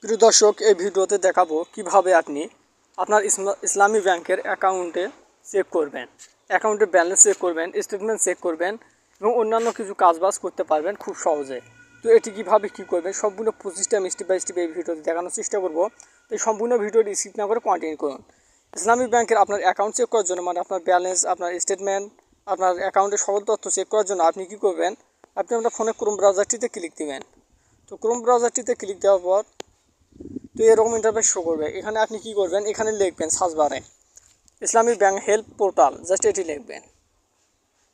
প্রিয় দর্শক, এই ভিডিওতে দেখাবো কীভাবে আপনি আপনার ইসলা- ইসলামী ব্যাংকের অ্যাকাউন্টে চেক করবেন। অ্যাকাউন্টের ব্যালেন্স চেক করবেন, স্টেটমেন্ট চেক করবেন এবং অন্যান্য কিছু কাজবাজ করতে পারবেন খুব সহজে। তো এটি কীভাবে কী করবেন, সম্পূর্ণ পঁচিশটা স্টেপ বাই স্টেপ এই ভিডিওতে দেখানোর চেষ্টা করব। তো সম্পূর্ণ ভিডিওটি স্কিপ না করে কন্টিনিউ করুন। ইসলামী ব্যাংকের আপনার অ্যাকাউন্ট চেক করার জন্য মানে আপনার ব্যালেন্স, আপনার স্টেটমেন্ট, আপনার অ্যাকাউন্টের সকল তথ্য চেক করার জন্য আপনি কী করবেন, আপনি আপনার ফোনে ক্রোম ব্রাউজারটিতে ক্লিক দেবেন। তো ক্রোম ব্রাউজারটিতে ক্লিক দেওয়ার পর তো এরকম ইন্টারফেস শো করবে। এখানে আপনি কি করবেন? এখানে লিখবেন সার্চ বারে ইসলামী ব্যাংক হেল্প পোর্টাল জাস্ট এটি লিখবেন।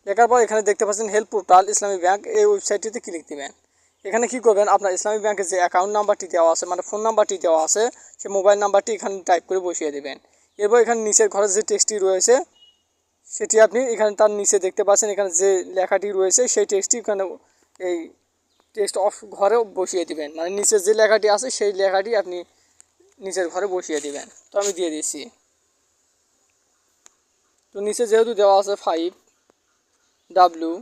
লেখার পর এখানে দেখতে পাচ্ছেন হেল্প পোর্টাল, ইসলামী ব্যাংক, এই ওয়েবসাইটটিতে ক্লিক দেবেন। এখানে কি করবেন? আপনার ইসলামী ব্যাংকের যে অ্যাকাউন্ট নাম্বারটি দেওয়া আছে মানে ফোন নাম্বারটি দেওয়া আছে সে মোবাইল নাম্বারটি এখানে টাইপ করে বসিয়ে দেবেন। এরপর এখানে নিচের ঘরে যে টেক্সটটি রয়েছে, সেটি আপনি এখানে তার নিচে দেখতে পাচ্ছেন, এখানে যে লেখাটি রয়েছে, সেই টেক্সটটি এখানে এই টেক্সট অফ ঘরে বসিয়ে দিবেন। মানে নিচে যে লেখাটি আছে, সেই লেখাটি আপনি নিচের ঘরে বসিয়ে দিবেন। তো আমি দিয়ে দিচ্ছি তো নিচে যেহেতু দেওয়া আছে ফাইভ ডাব্লু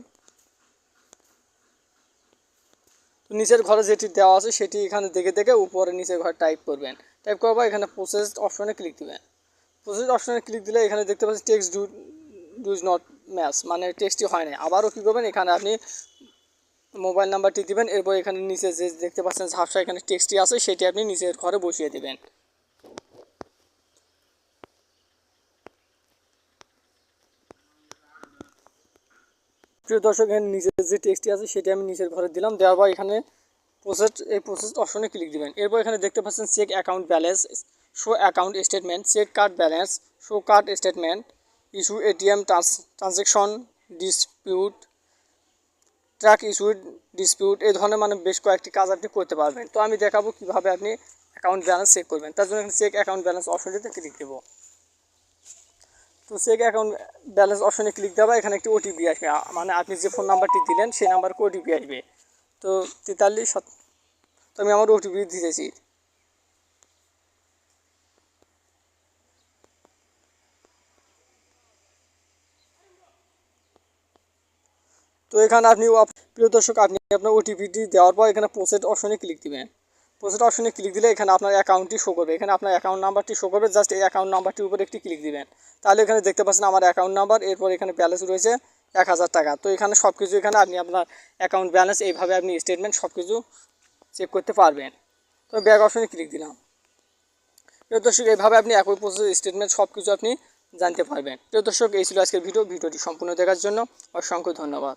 তো নিচের ঘরে যেটি দেওয়া আছে সেটি এখানে দেখে দেখে উপরে নিচের ঘরে টাইপ করবেন। টাইপ করার পর এখানে প্রসেস অপশনে ক্লিক দিবেন। প্রসেস অপশনে ক্লিক দিলে এখানে দেখতে পাচ্ছেন text do does not match মানে টেক্সটটি হয় না আবারও কী করবেন, এখানে আপনি মোবাইল নাম্বারটি দিবেন, এরপর এখানে নিচে যে দেখতে পাচ্ছেন ঝাপসা এখানে টেক্সটটি আছে, সেটি আপনি নিচের ঘরে বসিয়ে দেবেন। প্রিয় দর্শক, এখানে নিচের যে টেক্সটটি আছে, সেটি আমি নিচের ঘরে দিলাম। দেওয়ার পর এখানে প্রসেস এই প্রসেস অপশনে ক্লিক দিবেন। এরপর এখানে দেখতে পাচ্ছেন check account balance show account statement check card balance show card statement issue ATM trans transaction dispute track issued dispute এই ধরনের মানে বেশ কয়েকটি কাজ আপনি করতে পারবেন। তো আমি দেখাবো কীভাবে আপনি অ্যাকাউন্ট ব্যালেন্স চেক করবেন। তার জন্য চেক অ্যাকাউন্ট ব্যালেন্স অপশনটিতে ক্লিক দেবো। তো চেক অ্যাকাউন্ট ব্যালেন্স অপশনে ক্লিক দেওয়া এখানে একটি ওটিপি আসবে। মানে আপনি যে ফোন নাম্বারটি দিলেন, সেই নাম্বারকে ওটিপি আসবে। তো তেতাল্লিশ তো আমি আমার ওটিপি দিতেছি। তো এখানে আপনি আপ- প্রিয় দর্শক, আপনি আপনার ওটিপিটি দেওয়ার পর এখানে প্রসেস অপশনে ক্লিক দিবেন। প্রসেস অপশনে ক্লিক দিলে এখানে আপনার অ্যাকাউন্টটি শো করবে। এখানে আপনার অ্যাকাউন্ট নাম্বারটি শো করবে। জাস্ট এই অ্যাকাউন্ট নাম্বারটির উপর একটি ক্লিক দিবেন। তাহলে এখানে দেখতে পাচ্ছেন আমার অ্যাকাউন্ট নাম্বার এরপর এখানে ব্যালেন্স রয়েছে এক হাজার টাকা। তো এখানে সব কিছু এখানে আপনি আপনার অ্যাকাউন্ট ব্যালেন্স এইভাবে আপনি স্টেটমেন্ট সব কিছু চেক করতে পারবেন। তো ব্যাক অপশনে ক্লিক দিলাম। প্রিয় দর্শক, এইভাবে আপনি একই প্রসেস স্টেটমেন্ট সব কিছু আপনি জানতে পারবেন। প্রিয় দর্শক, এই ছিল আজকের ভিডিও ভিডিওটি সম্পূর্ণ দেখার জন্য অসংখ্য ধন্যবাদ।